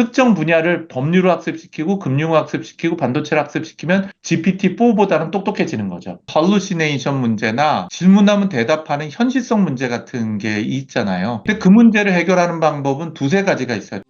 특정 분야를 법률을 학습시키고 금융을 학습시키고 반도체를 학습시키면 GPT-4보다는 똑똑해지는 거죠. hallucination 문제나 질문하면 대답하는 현실성 문제 같은 게 있잖아요. 근데 그 문제를 해결하는 방법은 두세 가지가 있어요.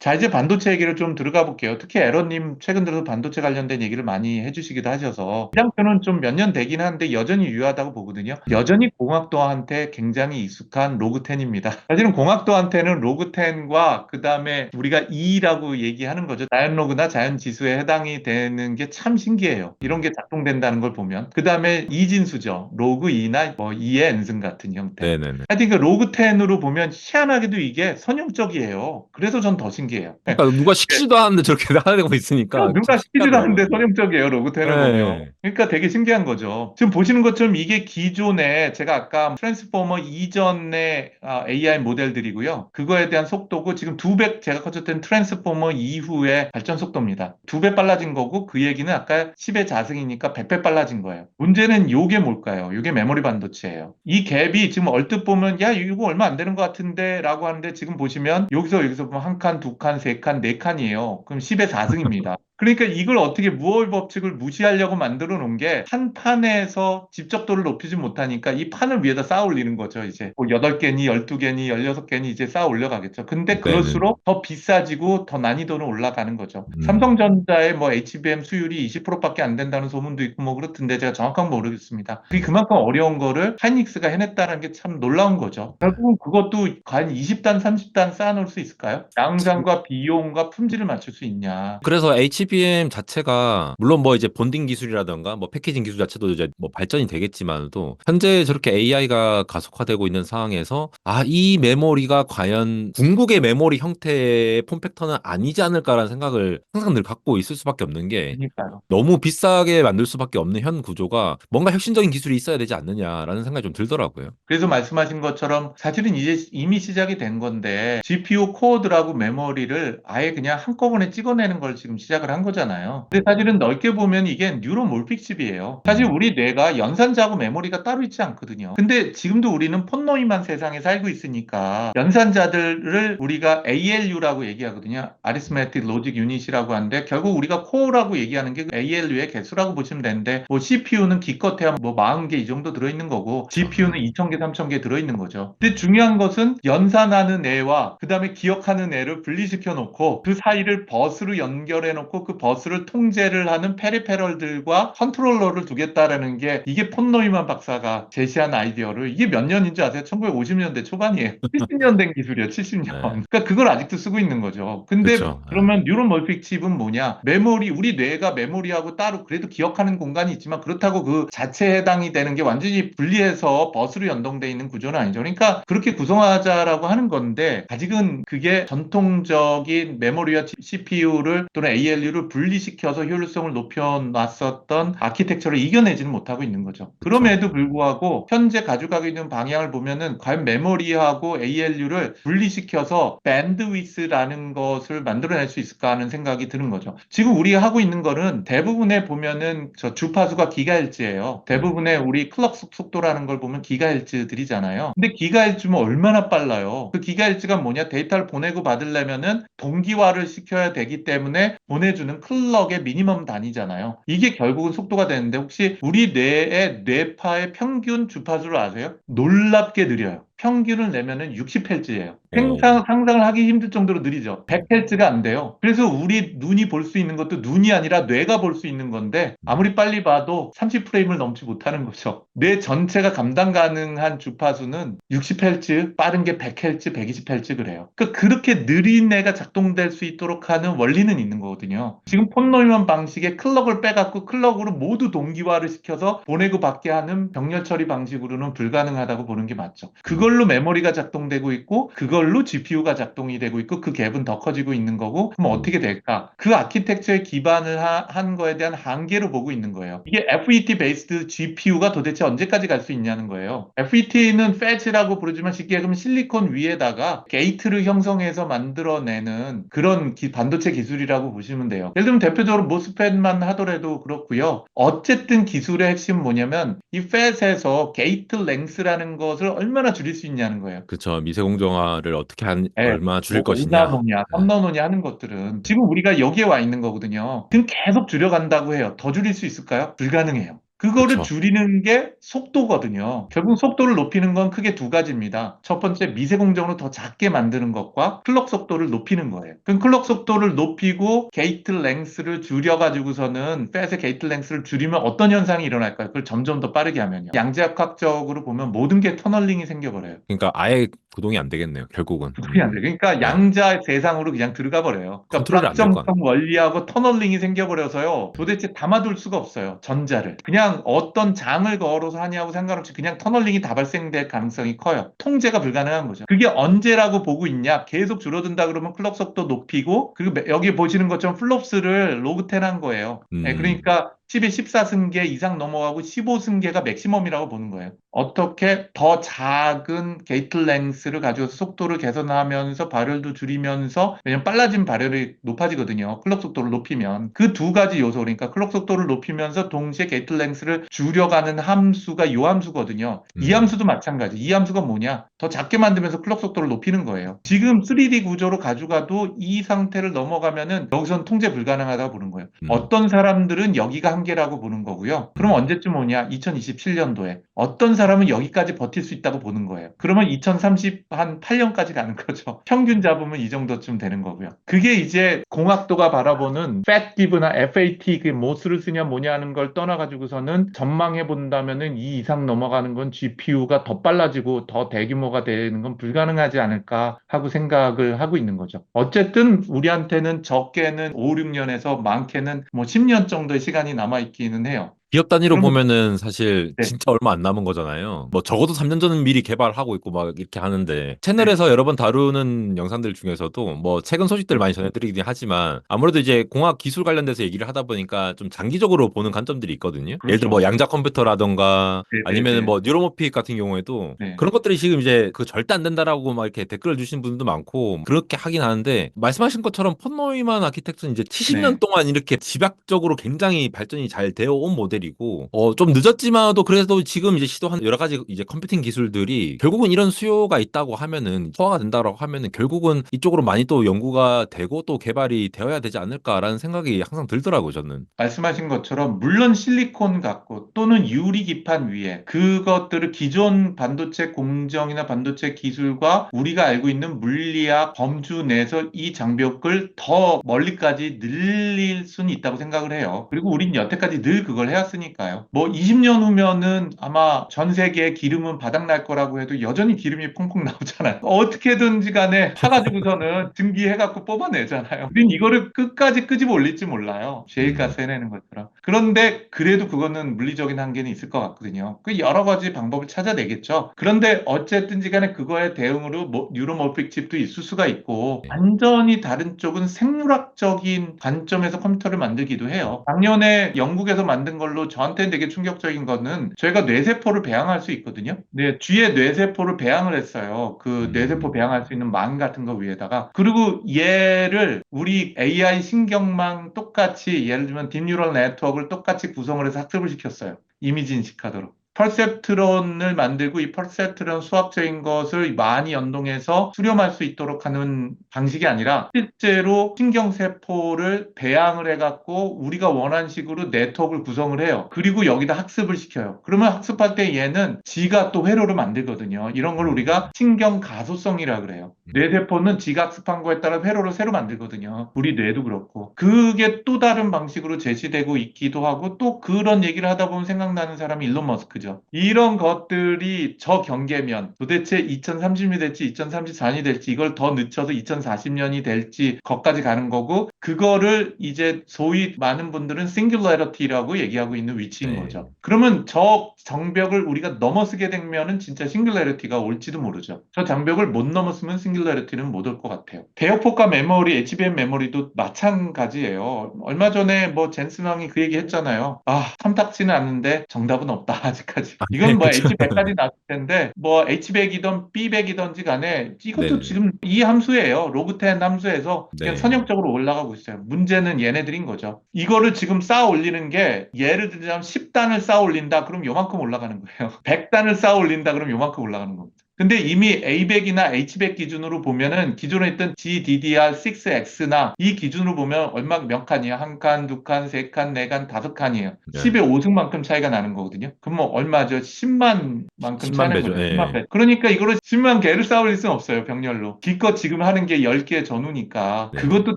자, 이제 반도체 얘기를 좀 들어가 볼게요. 특히 에러님 최근 들어서 반도체 관련된 얘기를 많이 해주시기도 하셔서 시장표는 좀 몇 년 되긴 하는데 여전히 유효하다고 보거든요. 여전히 공학도한테 굉장히 익숙한 로그10입니다. 사실은 공학도한테는 로그10과 그 다음에 우리가 E라고 얘기하는 거죠. 자연 로그나 자연 지수에 해당이 되는 게 참 신기해요. 이런 게 작동된다는 걸 보면. 그 다음에 이진수죠. 로그 2나 뭐 2의 엔승 같은 형태. 네네네. 하여튼 그 로그 10으로 보면 희한하게도 이게 선형적이에요. 그래서 전 더 신기해요. 그러니까 누가 시키지도 않는데 저렇게 하고 있으니까. 어, 누가 시키지도 않는데 선형적이에요, 로그 10을 네. 그러니까 되게 신기한 거죠. 지금 보시는 것처럼 이게 기존에 제가 아까 트랜스포머 이전의 아, AI 모델들이고요. 그거에 대한 속도고 지금 두 배 제가 커졌던 트랜스포머 이후의 발전 속도입니다. 두 배 빨라진 거고 그 얘기는 아까 10의 자승이니까 100배 빨라진 거예요. 문제는 요게 뭘까요? 요게 메모리 반도체예요. 이 갭이 지금 얼뜻 보면 야 이거 얼마 안 되는 것 같은데 라고 하는데 지금 보시면 여기서 여기서 보면 한 칸, 두 칸, 세 칸, 네 칸이에요. 그럼 10의 4승입니다. 그러니까 이걸 어떻게 무어의 법칙을 무시하려고 만들어 놓은 게 한 판에서 집적도를 높이지 못하니까 이 판을 위에다 쌓아 올리는 거죠, 이제. 뭐 8개니, 12개니, 16개니 이제 쌓아 올려가겠죠. 근데 네네. 그럴수록 더 비싸지고 더 난이도는 올라가는 거죠. 음. 삼성전자의 뭐 HBM 수율이 20%밖에 안 된다는 소문도 있고 뭐 그렇던데 제가 정확한 건 모르겠습니다. 그게 그만큼 어려운 거를 하이닉스가 해냈다는 게 참 놀라운 거죠. 결국은 그것도 과연 20단, 30단 쌓아놓을 수 있을까요? 양산과 비용과 품질을 맞출 수 있냐. 그래서 HBM 자체가 물론 뭐 이제 본딩 기술이라던가 뭐 패키징 기술 자체도 이제 뭐 발전이 되겠지만도 현재 저렇게 AI가 가속화되고 있는 상황에서 아 이 메모리가 과연 궁극의 메모리 형태의 폼팩터는 아니지 않을까라는 생각을 항상 늘 갖고 있을 수밖에 없는 게 그러니까요. 너무 비싸게 만들 수밖에 없는 현 구조가 뭔가 혁신적인 기술이 있어야 되지 않느냐라는 생각이 좀 들더라고요. 그래서 말씀하신 것처럼 사실은 이제 이미 시작이 된 건데 GPU 코어들하고 메모리를 아예 그냥 한꺼번에 찍어내는 걸 지금 시작을 한 거잖아요. 근데 사실은 넓게 보면 이게 뉴로몰픽 칩이에요. 사실 우리 뇌가 연산자하고 메모리가 따로 있지 않거든요. 근데 지금도 우리는 폰노이만 세상에 살고 있으니까 연산자들을 우리가 ALU라고 얘기하거든요. Arithmetic Logic Unit이라고 하는데 결국 우리가 코어라고 얘기하는 게 ALU의 개수라고 보시면 되는데 뭐 CPU는 기껏해야 뭐 40개 이 정도 들어있는 거고 GPU는 2000개, 3000개 들어있는 거죠. 근데 중요한 것은 연산하는 애와 그 다음에 기억하는 애를 분리시켜 놓고 그 사이를 버스로 연결해 놓고 그 버스를 통제를 하는 페리페럴들과 컨트롤러를 두겠다라는 게 이게 폰노이만 박사가 제시한 아이디어를 이게 몇 년인 줄 아세요? 1950년대 초반이에요. 70년 된 기술이에요. 70년. 네. 그러니까 그걸 아직도 쓰고 있는 거죠. 근데 그쵸. 그러면 뉴런멀픽 칩은 뭐냐? 메모리 우리 뇌가 메모리하고 따로 그래도 기억하는 공간이 있지만 그렇다고 그 자체에 해당이 되는 게 완전히 분리해서 버스로 연동돼 있는 구조는 아니죠. 그러니까 그렇게 구성하자라고 하는 건데 아직은 그게 전통적인 메모리와 CPU를 또는 ALU 를 분리시켜서 효율성을 높여놨었던 아키텍처를 이겨내지는 못하고 있는 거죠. 그럼에도 불구하고 현재 가져가고 있는 방향을 보면은 과연 메모리하고 ALU를 분리시켜서 밴드위스라는 것을 만들어낼 수 있을까 하는 생각이 드는 거죠. 지금 우리가 하고 있는 거는 대부분에 보면은 저 주파수가 기가헬츠예요. 대부분의 우리 클럭 속- 속도라는 걸 보면 기가헬츠들이잖아요. 근데 기가헬츠면 얼마나 빨라요? 그 기가헬츠가 뭐냐? 데이터를 보내고 받으려면은 동기화를 시켜야 되기 때문에 보내주 는 클럭의 미니멈 단위잖아요. 이게 결국은 속도가 되는데 혹시 우리 뇌의 뇌파의 평균 주파수를 아세요? 놀랍게 느려요. 평균을 내면은 60Hz예요. 생상, 상상을 하기 힘들 정도로 느리죠. 100Hz가 안 돼요. 그래서 우리 눈이 볼 수 있는 것도 눈이 아니라 뇌가 볼 수 있는 건데 아무리 빨리 봐도 30프레임을 넘지 못하는 거죠. 뇌 전체가 감당 가능한 주파수는 60Hz, 빠른 게 100Hz, 120Hz 그래요. 그러니까 그렇게 느린 애가 작동될 수 있도록 하는 원리는 있는 거거든요. 지금 폰노이먼 방식의 클럭을 빼갖고 클럭으로 모두 동기화를 시켜서 보내고 받게 하는 병렬 처리 방식으로는 불가능하다고 보는 게 맞죠. 그걸 로 메모리가 작동되고 있고 그걸로 GPU가 작동이 되고 있고 그 갭은 더 커지고 있는 거고 그럼 어떻게 될까? 그 아키텍처에 기반을 하- 한 거에 대한 한계로 보고 있는 거예요. 이게 FET 베이스드 GPU가 도대체 언제까지 갈 수 있냐는 거예요. FET는 패치라고 부르지만 쉽게 얘기하면 실리콘 위에다가 게이트를 형성해서 만들어내는 그런 기- 반도체 기술이라고 보시면 돼요. 예를 들면 대표적으로 모스펫만 하더라도 그렇고요. 어쨌든 기술의 핵심은 뭐냐면 이 팻에서 게이트 랭스라는 것을 얼마나 줄일 수수 있냐는 거예요. 그렇죠. 미세 공정화를 어떻게 한 예, 얼마나 줄일 뭐 것이냐. 5나노냐, 3나노냐 하는 것들은 지금 우리가 여기에 와 있는 거거든요. 지금 계속 줄여간다고 해요. 더 줄일 수 있을까요? 불가능해요. 그거를 그쵸. 줄이는 게 속도거든요. 결국 속도를 높이는 건 크게 두 가지입니다. 첫 번째 미세 공정으로 더 작게 만드는 것과 클럭 속도를 높이는 거예요. 그럼 클럭 속도를 높이고 게이트 랭스를 줄여가지고서는 팻의 게이트 랭스를 줄이면 어떤 현상이 일어날까요? 그걸 점점 더 빠르게 하면요. 양자역학적으로 보면 모든 게 터널링이 생겨버려요. 그러니까 아예 구동이 안 되겠네요. 결국은. 그게 안 돼. 그러니까 네. 양자 세상으로 그냥 들어가 버려요. 그러니까 불확정성 원리하고 터널링이 생겨버려서요. 도대체 담아둘 수가 없어요. 전자를. 그냥 어떤 장을 걸어서 하냐고 상관없이 그냥 터널링이 다 발생될 가능성이 커요. 통제가 불가능한 거죠. 그게 언제라고 보고 있냐? 계속 줄어든다 그러면 클럭 속도 높이고 그리고 매- 여기 보시는 것처럼 플롭스를 로그 10한 거예요. 음. 네, 그러니까 10에 14승계 이상 넘어가고 15승계가 맥시멈이라고 보는 거예요. 어떻게 더 작은 게이트 랭스를 가지고서 속도를 개선하면서 발열도 줄이면서 왜냐면 빨라진 발열이 높아지거든요. 클럭 속도를 높이면 그 두 가지 요소 그러니까 클럭 속도를 높이면서 동시에 게이트 랭스를 줄여가는 함수가 이 함수거든요. 이 음. 함수도 마찬가지. 이 함수가 뭐냐? 더 작게 만들면서 클럭 속도를 높이는 거예요. 지금 3D 구조로 가져가도 이 상태를 넘어가면은 여기선 통제 불가능하다고 보는 거예요. 음. 어떤 사람들은 여기가 한계라고 보는 거고요. 그럼 언제쯤 오냐? 2027년도에. 어떤 사람은 여기까지 버틸 수 있다고 보는 거예요. 그러면 2030 한 8년까지 가는 거죠. 평균 잡으면 이 정도쯤 되는 거고요. 그게 이제 공학도가 바라보는 FAT 기브나 FAT 그 뭐스를 쓰냐 뭐냐 하는 걸 떠나가지고서는 전망해 본다면은 이 이상 넘어가는 건 GPU가 더 빨라지고 더 대규모가 되는 건 불가능하지 않을까 하고 생각을 하고 있는 거죠. 어쨌든 우리한테는 적게는 5, 6년에서 많게는 뭐 10년 정도의 시간이 남아 있기는 해요. 기업 단위로 그럼- 보면은 사실 네. 진짜 얼마 안 남은 거잖아요. 뭐 적어도 3년 전은 미리 개발하고 있고 막 이렇게 하는데 채널에서 여러 번 다루는 영상들 중에서도 뭐 최근 소식들 많이 전해드리긴 하지만 아무래도 이제 공학 기술 관련돼서 얘기를 하다 보니까 좀 장기적으로 보는 관점들이 있거든요. 예를 들어 뭐 양자 컴퓨터라던가 네, 네, 아니면 네. 뭐 뉴로모픽 같은 경우에도 네. 그런 것들이 지금 이제 그 절대 안 된다라고 막 이렇게 댓글을 주시는 분들도 많고 그렇게 하긴 하는데 말씀하신 것처럼 폰노이만 아키텍트는 이제 70년 네. 동안 이렇게 집약적으로 굉장히 발전이 잘 되어 온 모델이 고 어 좀 늦었지만도 그래도 지금 이제 시도한 여러 가지 이제 컴퓨팅 기술들이 결국은 이런 수요가 있다고 하면은 소화가 된다라고 하면은 결국은 이쪽으로 많이 또 연구가 되고 또 개발이 되어야 되지 않을까라는 생각이 항상 들더라고요 저는. 말씀하신 것처럼 물론 실리콘 갖고 또는 유리 기판 위에 그것들을 기존 반도체 공정이나 반도체 기술과 우리가 알고 있는 물리학 범주 내에서 이 장벽을 더 멀리까지 늘릴 수는 있다고 생각을 해요. 그리고 우린 여태까지 늘 그걸 해왔 으니까요. 뭐 20년 후면은 아마 전 세계의 기름은 바닥날 거라고 해도 여전히 기름이 펑펑 나오잖아요. 어떻게든지 간에 파가지고서는 증기해갖고 뽑아내잖아요. 우린 이거를 끝까지 끄집어 올릴지 몰라요. 셰일가스 해내는 것처럼. 그런데 그래도 그거는 물리적인 한계는 있을 것 같거든요. 그 여러 가지 방법을 찾아내겠죠. 그런데 어쨌든지 간에 그거에 대응으로 뭐 뉴로모픽 칩도 있을 수가 있고 네. 완전히 다른 쪽은 생물학적인 관점에서 컴퓨터를 만들기도 해요. 작년에 영국에서 만든 걸로 저한테는 되게 충격적인 거는 저희가 뇌세포를 배양할 수 있거든요. 네, 쥐의 뇌세포를 배양을 했어요. 그 음. 뇌세포 배양할 수 있는 망 같은 거 위에다가. 그리고 얘를 우리 AI 신경망 똑같이 예를 들면 딥뉴럴 네트워크를 똑같이 구성을 해서 학습을 시켰어요. 이미지 인식하도록. 퍼셉트론을 만들고 이 퍼셉트론 수학적인 것을 많이 연동해서 수렴할 수 있도록 하는 방식이 아니라 실제로 신경세포를 배양을 해갖고 우리가 원하는 식으로 네트워크를 구성을 해요. 그리고 여기다 학습을 시켜요. 그러면 학습할 때 얘는 지가 또 회로를 만들거든요. 이런 걸 우리가 신경 가소성이라 그래요. 뇌세포는 지가 학습한 거에 따라 회로를 새로 만들거든요. 우리 뇌도 그렇고. 그게 또 다른 방식으로 제시되고 있기도 하고 또 그런 얘기를 하다 보면 생각나는 사람이 일론 머스크 죠. 이런 것들이 저 경계면 도대체 2030년이 될지 2034년이 될지 이걸 더 늦춰서 2040년이 될지 거기까지 가는 거고 그거를 이제 소위 많은 분들은 싱귤러리티라고 얘기하고 있는 위치인 네. 거죠. 그러면 저 정벽을 우리가 넘어서게 되면은 진짜 싱귤러리티가 올지도 모르죠. 저 장벽을 못 넘었으면 싱귤러리티는 못 올 것 같아요. 대역폭과 메모리, HBM 메모리도 마찬가지예요. 얼마 전에 뭐 젠슨왕이 그 얘기 했잖아요. 아, 탐탁지는 않는데 정답은 없다, 아직 까지. 아, 이건 뭐 그쵸. H100까지 나왔을 텐데, 뭐 H100이든 B100이든지 간에 이것도 네네. 지금 이 함수예요. 로그10 함수에서 그냥 네. 선형적으로 올라가고 있어요. 문제는 얘네들인 거죠. 이거를 지금 쌓아 올리는 게 예를 들자면 10단을 쌓아 올린다. 그럼 요만큼 올라가는 거예요. 100단을 쌓아 올린다. 그럼 요만큼 올라가는 겁니다. 근데 이미 A100이나 H100 기준으로 보면은 기존에 있던 GDDR6X나 이 기준으로 보면 얼마 몇 칸이에요? 한 칸, 두 칸, 세 칸, 네 칸, 다섯 칸이에요. 네. 10의 5승만큼 차이가 나는 거거든요. 그럼 뭐 얼마죠? 10만 만큼 10만 차는 배죠. 거죠. 예. 10만 배. 그러니까 이거를 10만 개를 쌓을 수는 없어요. 병렬로. 기껏 지금 하는 게 10개 전후니까 네. 그것도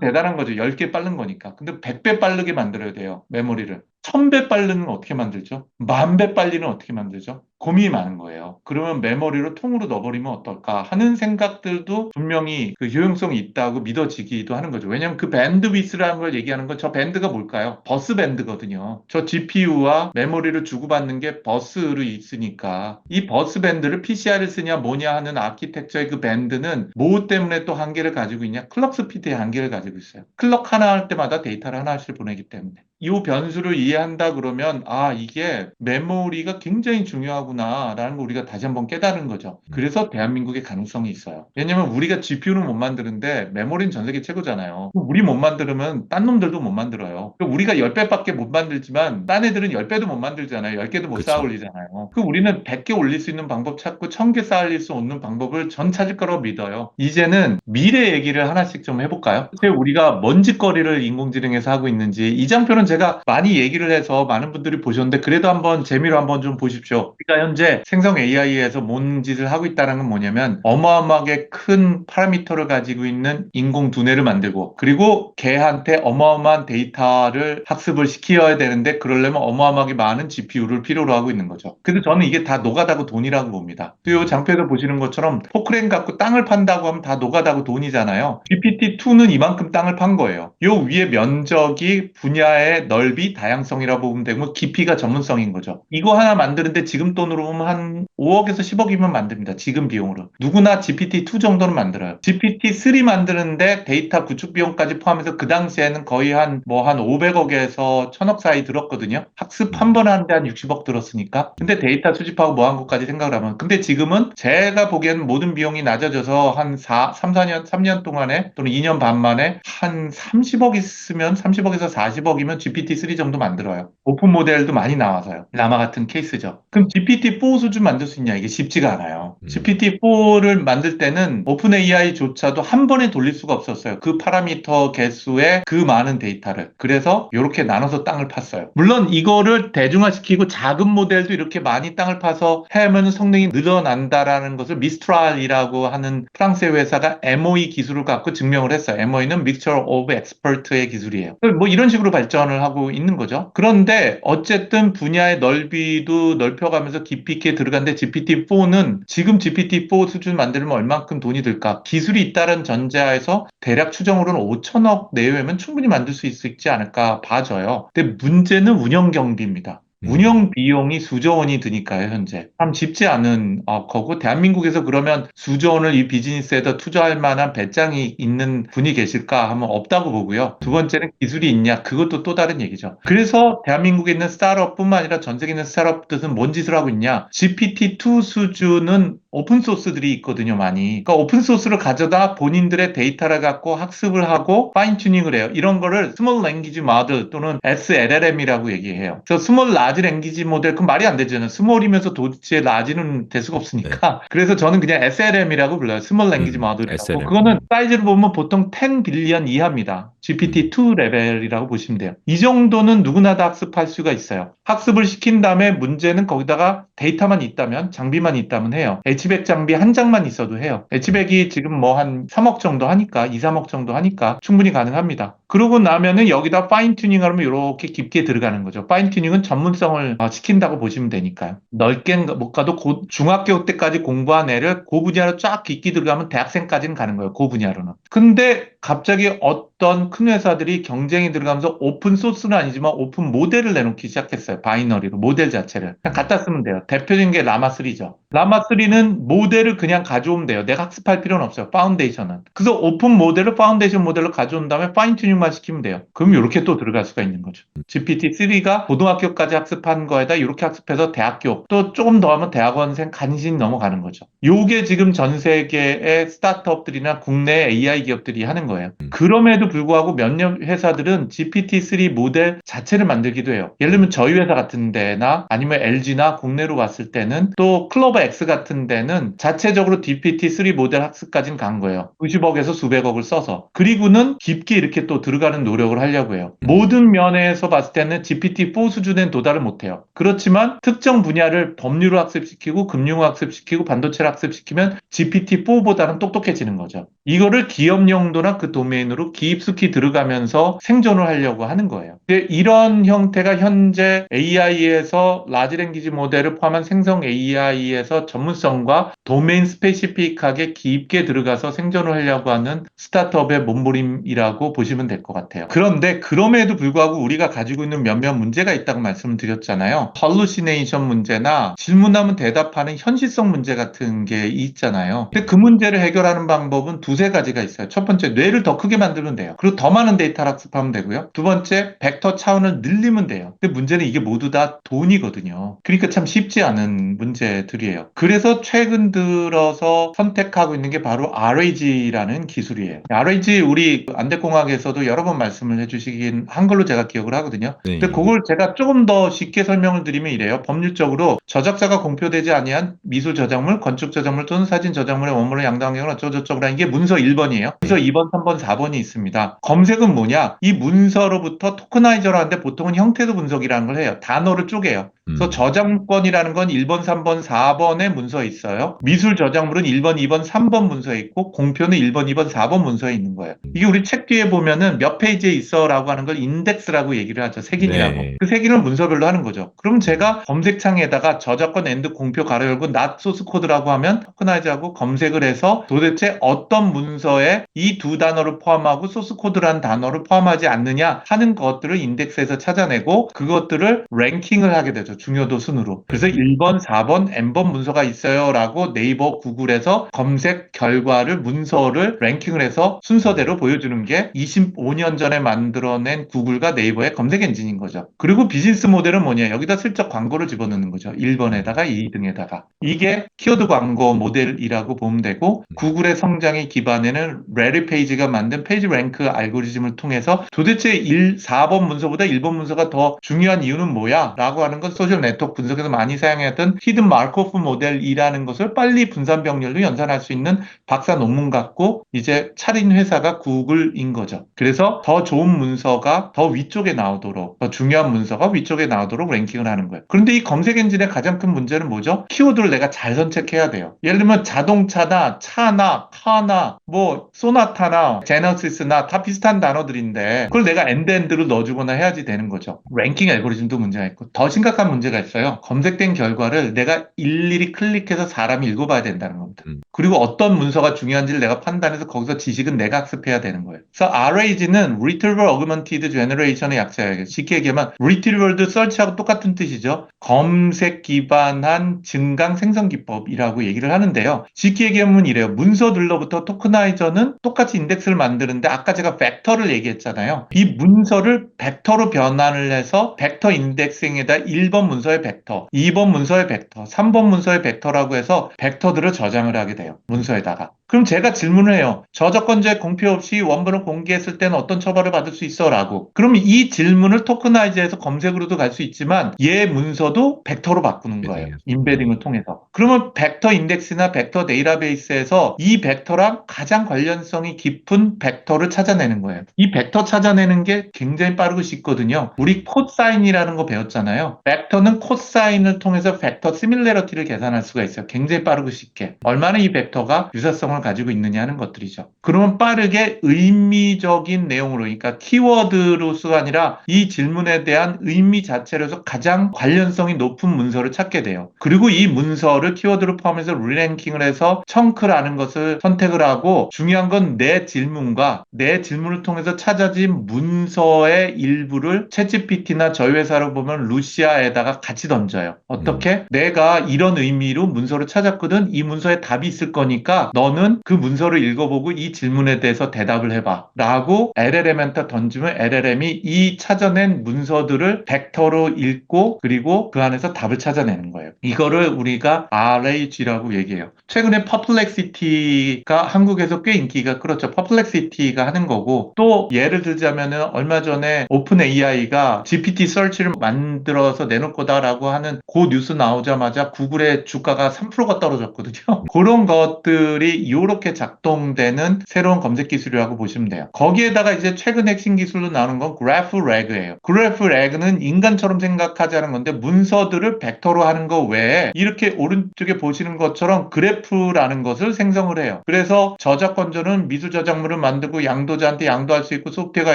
대단한 거죠. 10개 빠른 거니까. 근데 100배 빠르게 만들어야 돼요. 메모리를. 1000배 빠르는 어떻게 만들죠? 만배 빨리는 어떻게 만들죠? 고민이 많은 거예요. 그러면 메모리를 통으로 넣어버리면 어떨까 하는 생각들도 분명히 그 효용성이 있다고 믿어지기도 하는 거죠. 왜냐하면 그 밴드위스라는 걸 얘기하는 건 저 밴드가 뭘까요? 버스 밴드거든요. 저 GPU와 메모리를 주고받는 게 버스로 있으니까 이 버스 밴드를 PCI를 쓰냐 뭐냐 하는 아키텍처의 그 밴드는 뭐 때문에 또 한계를 가지고 있냐? 클럭 스피드의 한계를 가지고 있어요. 클럭 하나 할 때마다 데이터를 하나씩 보내기 때문에. 이 변수를 이해한다 그러면 아 이게 메모리가 굉장히 중요하구나라는 걸 우리가 다시 한번 깨달은 거죠. 그래서 대한민국의 가능성이 있어요. 왜냐면 우리가 GPU는 못 만드는데 메모리는 전 세계 최고잖아요. 우리 못 만들면 딴 놈들도 못 만들어요. 우리가 10배밖에 못 만들지만 딴 애들은 10배도 못 만들잖아요. 10개도 못 그쵸. 쌓아 올리잖아요. 그 우리는 100개 올릴 수 있는 방법 찾고 1000개 쌓아 올릴 수 없는 방법을 전 찾을 거라고 믿어요. 이제는 미래 얘기를 하나씩 좀 해볼까요? 우리가 뭔 짓거리를 인공지능에서 하고 있는지 이 장표는 제가 많이 얘기를 해서 많은 분들이 보셨는데 그래도 한번 재미로 한번 좀 보십시오. 우리가 현재 생성 AI에서 뭔 짓을 하고 있다는 건 뭐냐면 어마어마하게 큰 파라미터를 가지고 있는 인공 두뇌를 만들고 그리고 걔한테 어마어마한 데이터를 학습을 시켜야 되는데 그러려면 어마어마하게 많은 GPU를 필요로 하고 있는 거죠. 그래서 저는 이게 다 노가다고 돈이라고 봅니다. 또이 장표에서 보시는 것처럼 포크레인 갖고 땅을 판다고 하면 다 노가다고 돈이잖아요. GPT-2는 이만큼 땅을 판 거예요. 요 위에 면적이 분야의 넓이, 다양성이라고 보면 되고 깊이가 전문성인 거죠. 이거 하나 만드는데 지금 돈으로 보면 한 5억에서 10억이면 만듭니다. 지금 비용으로. 누구나 GPT-2 정도는 만들어요. GPT-3 만드는데 데이터 구축 비용까지 포함해서 그 당시에는 거의 한 뭐 한 500억에서 1000억 사이 들었거든요. 학습 한 번 하는데 한 60억 들었으니까. 근데 데이터 수집하고 뭐 한 것까지 생각을 하면. 근데 지금은 제가 보기에는 모든 비용이 낮아져서 한 4, 3, 4년, 3년 동안에 또는 2년 반 만에 한 30억 있으면 30억에서 40억이면 GPT-3 정도 만들어요. 오픈 모델도 많이 나와서요. 라마 같은 케이스죠. 그럼 GPT-4 수준 만들 수 있냐? 이게 쉽지가 않아요. 음. GPT-4를 만들 때는 오픈 AI조차도 한 번에 돌릴 수가 없었어요. 그 파라미터 개수의 그 많은 데이터를. 그래서 이렇게 나눠서 땅을 팠어요. 물론 이거를 대중화시키고 작은 모델도 이렇게 많이 땅을 파서 하면 성능이 늘어난다라는 것을 미스트랄이라고 하는 프랑스의 회사가 MOE 기술을 갖고 증명을 했어요. MOE는 Mixture of Expert의 기술이에요. 뭐 이런 식으로 발전을 하고 있는 거죠. 그런데 어쨌든 분야의 넓이도 넓혀가면서 깊이 있게 들어간데 GPT-4는 지금 GPT-4 수준 만들면 얼만큼 돈이 들까? 기술이 있다는 전제하에서 대략 추정으로는 5천억 내외면 충분히 만들 수 있지 않을까 봐져요. 근데 문제는 운영 경비입니다. 음. 운영 비용이 수조 원이 드니까요, 현재. 참 쉽지 않은 어, 거고, 대한민국에서 그러면 수조 원을 이 비즈니스에다 투자할 만한 배짱이 있는 분이 계실까 하면 없다고 보고요. 두 번째는 기술이 있냐? 그것도 또 다른 얘기죠. 그래서 대한민국에 있는 스타트업 뿐만 아니라 전 세계에 있는 스타트업들은 뭔 짓을 하고 있냐? GPT-2 수준은 오픈 소스들이 있거든요, 많이. 그러니까 오픈 소스를 가져다 본인들의 데이터를 갖고 학습을 하고 파인 튜닝을 해요. 이런 거를 스몰 랭귀지 모델 또는 SLLM이라고 얘기해요. 그래서 스몰 라지 랭귀지 모델, 그럼 말이 안 되잖아요. 스몰이면서 도대체 라지는 될 수가 없으니까. 그래서 저는 그냥 SLM이라고 불러요. 스몰 랭귀지 음, 모델이라고. SLM. 그거는 사이즈를 보면 보통 10 빌리언 이하입니다. GPT-2 레벨이라고 보시면 돼요. 이 정도는 누구나 다 학습할 수가 있어요. 학습을 시킨 다음에 문제는 거기다가 데이터만 있다면, 장비만 있다면 해요. H100 장비 한 장만 있어도 해요. H100이 지금 뭐 한 3억 정도 하니까, 2, 3억 정도 하니까 충분히 가능합니다. 그러고 나면은 여기다 파인 튜닝 하면 이렇게 깊게 들어가는 거죠. 파인 튜닝은 전문성을 어, 시킨다고 보시면 되니까요. 넓게 못 가도 고- 중학교 때까지 공부한 애를 그 분야로 쫙 깊게 들어가면 대학생까지는 가는 거예요. 그 분야로는. 근데 갑자기 어떤 큰 회사들이 경쟁이 들어가면서 오픈 소스는 아니지만 오픈 모델을 내놓기 시작했어요. 바이너리로 모델 자체를. 그냥 갖다 쓰면 돼요. 대표적인 게 라마3죠. 라마3는 모델을 그냥 가져오면 돼요. 내가 학습할 필요는 없어요. 파운데이션은. 그래서 오픈 모델을 파운데이션 모델로 가져온 다음에 파인 튜닝만 시키면 돼요. 그럼 이렇게 또 들어갈 수가 있는 거죠. GPT-3가 고등학교까지 학습한 거에다 이렇게 학습해서 대학교 또 조금 더 하면 대학원생 간신히 넘어가는 거죠. 요게 지금 전 세계의 스타트업들이나 국내 AI 기업들이 하는 거죠. 거예요. 음. 그럼에도 불구하고 몇몇 회사들은 GPT-3 모델 자체를 만들기도 해요. 예를 들면 저희 회사 같은 데나 아니면 LG나 국내로 봤을 때는 또 클로버 X 같은 데는 자체적으로 GPT-3 모델 학습까지는 간 거예요. 수십억에서 수백억을 써서. 그리고는 깊게 이렇게 또 들어가는 노력을 하려고 해요. 음. 모든 면에서 봤을 때는 GPT-4 수준엔 도달을 못해요. 그렇지만 특정 분야를 법률을 학습시키고 금융을 학습시키고 반도체를 학습시키면 GPT-4보다는 똑똑해지는 거죠. 이거를 기업 용도나 그 도메인으로 깊숙이 들어가면서 생존을 하려고 하는 거예요. 근데 이런 형태가 현재 AI에서 라지 랭귀지 모델을 포함한 생성 AI에서 전문성과 도메인 스페시픽하게 깊게 들어가서 생존을 하려고 하는 스타트업의 몸부림이라고 보시면 될 것 같아요. 그런데 그럼에도 불구하고 우리가 가지고 있는 몇몇 문제가 있다고 말씀을 드렸잖아요. hallucination 문제나 질문하면 대답하는 현실성 문제 같은 게 있잖아요. 근데 그 문제를 해결하는 방법은 두세 가지가 있어요. 첫 번째, 뇌를 더 크게 만들면 돼요. 그리고 더 많은 데이터를 학습하면 되고요. 두 번째, 벡터 차원을 늘리면 돼요. 근데 문제는 이게 모두 다 돈이거든요. 그러니까 참 쉽지 않은 문제들이에요. 그래서 최근 들어서 선택하고 있는 게 바로 RAG라는 기술이에요. RAG 우리 안대공학에서도 여러 번 말씀을 해주시긴 한 걸로 제가 기억을 하거든요. 네. 근데 그걸 제가 조금 더 쉽게 설명을 드리면 이래요. 법률적으로 저작자가 공표되지 아니한 미술 저작물, 건축 저작물 또는 사진 저작물의 원본을 양도한 경우는 어쩌고저쩌고라는 게 문서 1번이에요. 문서 2번, 3번, 4번이 있습니다. 검색은 뭐냐? 이 문서로부터 토크나이저를 하는데 보통은 형태도 분석이라는 걸 해요. 단어를 쪼개요. 그래서 음. 저작권이라는 건 1번, 3번, 4번의 문서에 있어요. 미술 저작물은 1번, 2번, 3번 문서에 있고 공표는 1번, 2번, 4번 문서에 있는 거예요. 이게 우리 책 뒤에 보면은 몇 페이지에 있어라고 하는 걸 인덱스라고 얘기를 하죠. 색인이라고. 네. 그 색인을 문서별로 하는 거죠. 그럼 제가 검색창에다가 저작권 엔드 공표 가로 열고 not 소스 코드라고 하면 토크나이즈하고 검색을 해서 도대체 어떤 문서에 이 두 단어를 포함하고 소스 코드라는 단어를 포함하지 않느냐 하는 것들을 인덱스에서 찾아내고 그것들을 랭킹을 하게 되죠. 중요도 순으로. 그래서 1번, 4번, n번 문서가 있어요라고 네이버, 구글에서 검색 결과를 문서를 랭킹을 해서 순서대로 보여주는 게 25년 전에 만들어낸 구글과 네이버의 검색 엔진인 거죠. 그리고 비즈니스 모델은 뭐냐? 여기다 슬쩍 광고를 집어넣는 거죠. 1번에다가 2등에다가. 이게 키워드 광고 모델이라고 보면 되고 구글의 성장의 기 반에는 레리 페이지가 만든 페이지 랭크 알고리즘을 통해서 도대체 1, 4번 문서보다 1번 문서가 더 중요한 이유는 뭐야? 라고 하는 건 소셜 네트워크 분석에서 많이 사용했던 히든 마르코프 모델이라는 것을 빨리 분산 병렬로 연산할 수 있는 박사 논문 갖고 이제 차린 회사가 구글인 거죠. 그래서 더 좋은 문서가 더 위쪽에 나오도록 더 중요한 문서가 위쪽에 나오도록 랭킹을 하는 거예요. 그런데 이 검색 엔진의 가장 큰 문제는 뭐죠? 키워드를 내가 잘 선택해야 돼요. 예를 들면 자동차나 차나 카나 뭐 소나타나 제너시스나 다 비슷한 단어들인데 그걸 내가 엔드엔드로 넣어주거나 해야지 되는 거죠. 랭킹 알고리즘도 문제가 있고 더 심각한 문제가 있어요. 검색된 결과를 내가 일일이 클릭해서 사람이 읽어봐야 된다는 겁니다. 음. 그리고 어떤 문서가 중요한지를 내가 판단해서 거기서 지식은 내가 학습해야 되는 거예요. 그래서 RAG는 Retrieval Augmented Generation의 약자예요. 쉽게 얘기하면 Retrieval도 Search하고 똑같은 뜻이죠. 검색 기반한 증강 생성 기법이라고 얘기를 하는데요. 쉽게 얘기하면 이래요. 문서들로부터 토 크나이저는 똑같이 인덱스를 만드는데 아까 제가 벡터를 얘기했잖아요. 이 문서를 벡터로 변환을 해서 벡터 인덱싱에다 1번 문서의 벡터, 2번 문서의 벡터, 3번 문서의 벡터라고 해서 벡터들을 저장을 하게 돼요. 문서에다가. 그럼 제가 질문을 해요. 저작권자의 공표 없이 원본을 공개했을 때는 어떤 처벌을 받을 수 있어? 라고. 그럼 이 질문을 토크나이즈해서 검색으로도 갈 수 있지만 얘 문서도 벡터로 바꾸는 거예요. 네. 인베딩을 통해서. 그러면 벡터 인덱스나 벡터 데이터베이스에서 이 벡터랑 가장 관련성이 깊은 벡터를 찾아내는 거예요. 이 벡터 찾아내는 게 굉장히 빠르고 쉽거든요. 우리 코사인이라는 거 배웠잖아요. 벡터는 코사인을 통해서 벡터 시밀레러티를 계산할 수가 있어요. 굉장히 빠르고 쉽게. 얼마나 이 벡터가 유사성을 가지고 있느냐 하는 것들이죠. 그러면 빠르게 의미적인 내용으로, 그러니까 키워드로서가 아니라 이 질문에 대한 의미 자체로서 가장 관련성이 높은 문서를 찾게 돼요. 그리고 이 문서를 키워드로 포함해서 리랭킹을 해서 청크라는 것을 선택을 하고 중요한 건 내 질문과 내 질문을 통해서 찾아진 문서의 일부를 챗GPT나 저희 회사로 보면 루시아에다가 같이 던져요. 어떻게? 내가 이런 의미로 문서를 찾았거든. 이 문서에 답이 있을 거니까 너는 너는 그 문서를 읽어보고 이 질문에 대해서 대답을 해봐. 라고 LLM한테 던지면 LLM이 이 찾아낸 문서들을 벡터로 읽고 그리고 그 안에서 답을 찾아내는 거예요. 이거를 우리가 RAG라고 얘기해요. 최근에 퍼플렉시티가 한국에서 꽤 인기가 끌었죠. 퍼플렉시티가 하는 거고 또 예를 들자면은 얼마 전에 오픈 AI가 GPT 서치를 만들어서 내놓을 거다라고 하는 그 뉴스 나오자마자 구글의 주가가 3%가 떨어졌거든요. 그런 것들이 이렇게 작동되는 새로운 검색 기술이라고 보시면 돼요. 거기에다가 이제 최근 핵심 기술로 나오는 건 그래프 레그예요. 그래프 레그는 인간처럼 생각하자는 건데 문서들을 벡터로 하는 거 외에 이렇게 오른쪽에 보시는 것처럼 그래프라는 것을 생성을 해요. 그래서 저작권자는 미술 저작물을 만들고 양도자한테 양도할 수 있고 소프트웨어가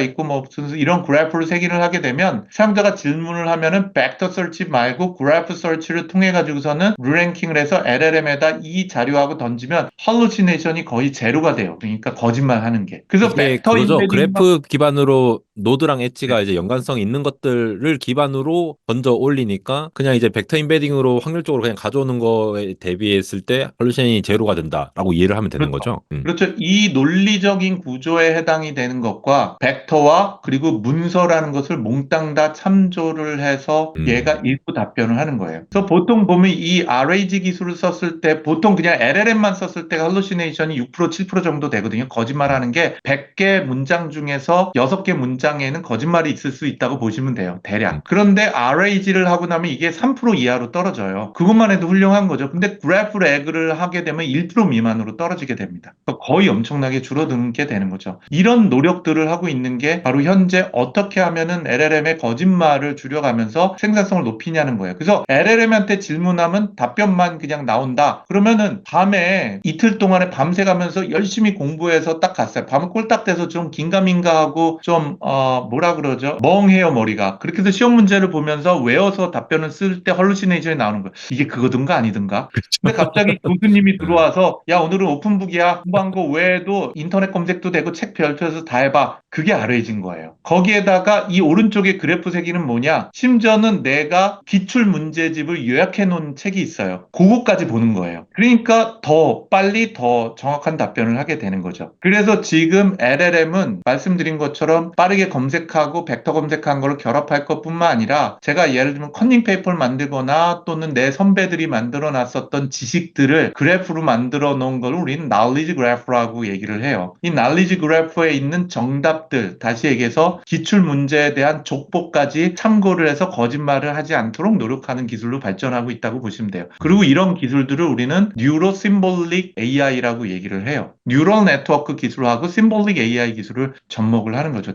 있고 뭐 이런 그래프를 색인을 하게 되면 사용자가 질문을 하면은 벡터 설치 말고 그래프 설치를 통해 가지고서는 르랭킹을 해서 LLM에다 이 자료하고 던지면 할루 시네이션이 거의 제로가 돼요. 그러니까 거짓말 하는 게. 그래서 벡터. 인베딩 그래프 기반으로 노드랑 엣지가 네. 이제 연관성 있는 것들을 기반으로 던져 올리니까 그냥 이제 벡터 인베딩으로 확률적으로 그냥 가져오는 거에 대비했을 때 할루신이 제로가 된다라고 이해를 하면 되는 그렇죠. 거죠. 음. 그렇죠. 이 논리적인 구조에 해당이 되는 것과 벡터와 그리고 문서라는 것을 몽땅 다 참조를 해서 음. 얘가 읽고 답변을 하는 거예요. 그래서 보통 보면 이 RAG 기술을 썼을 때 보통 그냥 LLM만 썼을 때 할루 시네이션이 6% 7% 정도 되거든요. 거짓말하는 게 100개 문장 중에서 6개 문장에는 거짓말이 있을 수 있다고 보시면 돼요. 대략. 음. 그런데 RAG를 하고 나면 이게 3% 이하로 떨어져요. 그것만 해도 훌륭한 거죠. 근데 그래프 레그를 하게 되면 1% 미만으로 떨어지게 됩니다. 그러니까 거의 엄청나게 줄어드는 게 되는 거죠. 이런 노력들을 하고 있는 게 바로 현재 어떻게 하면은 LLM의 거짓말을 줄여가면서 생산성을 높이냐는 거예요. 그래서 LLM한테 질문하면 답변만 그냥 나온다. 그러면은 밤에 이틀 동안에 밤새 가면서 열심히 공부해서 딱 갔어요. 밤에 꼴딱 돼서 좀 긴가민가 하고 좀, 어, 뭐라 그러죠? 멍해요, 머리가. 그렇게 해서 시험 문제를 보면서 외워서 답변을 쓸 때 헐루시네이션이 나오는 거예요. 이게 그거든가 아니든가? 근데 갑자기 교수님이 들어와서 야 오늘은 오픈북이야 공부한 거 외에도 인터넷 검색도 되고 책 별표에서 다 해봐 그게 RAG인 거예요 거기에다가 이 오른쪽에 그래프 세기는 뭐냐 심지어는 내가 기출 문제집을 요약해 놓은 책이 있어요 그거까지 보는 거예요 그러니까 더 빨리 더 정확한 답변을 하게 되는 거죠 그래서 지금 LLM은 말씀드린 것처럼 빠르게 검색하고 벡터 검색한 걸 결합할 것뿐만 아니라 제가 예를 들면 컨닝 페이퍼를 만들거나 또는 내 선배들이 만들어 놨었던 지식들을 그래프로 만들어 놓은 걸 우리는 knowledge graph라고 얘기를 해요. 이 knowledge graph에 있는 정답들, 다시 얘기해서 기출 문제에 대한 족보까지 참고를 해서 거짓말을 하지 않도록 노력하는 기술로 발전하고 있다고 보시면 돼요. 그리고 이런 기술들을 우리는 Neuro Symbolic AI라고 얘기를 해요. 뉴럴 네트워크 기술하고 Symbolic AI 기술을 접목을 하는 거죠.